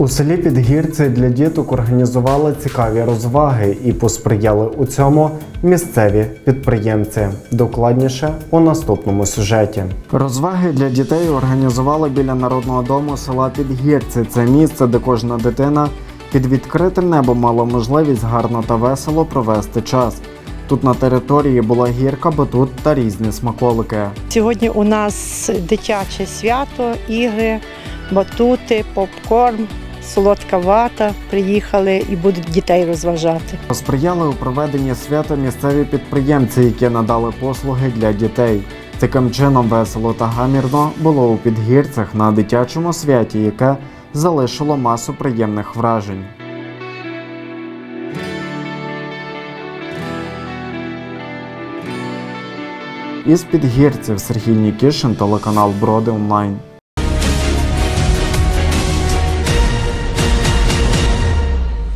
У селі Підгірці для діток організували цікаві розваги і посприяли у цьому місцеві підприємці. Докладніше у наступному сюжеті. Розваги для дітей організували біля народного дому села Підгірці. Це місце, де кожна дитина під відкритим небом мала можливість гарно та весело провести час. Тут на території була гірка, батут та різні смаколики. Сьогодні у нас дитяче свято, ігри, батути, попкорн, солодка вата. Приїхали і будуть дітей розважати. Посприяли у проведенні свята місцеві підприємці, які надали послуги для дітей. Таким чином весело та гамірно було у підгірцях на дитячому святі, яке залишило масу приємних вражень. Із підгірців Сергій Нікішин, телеканал Броди Онлайн.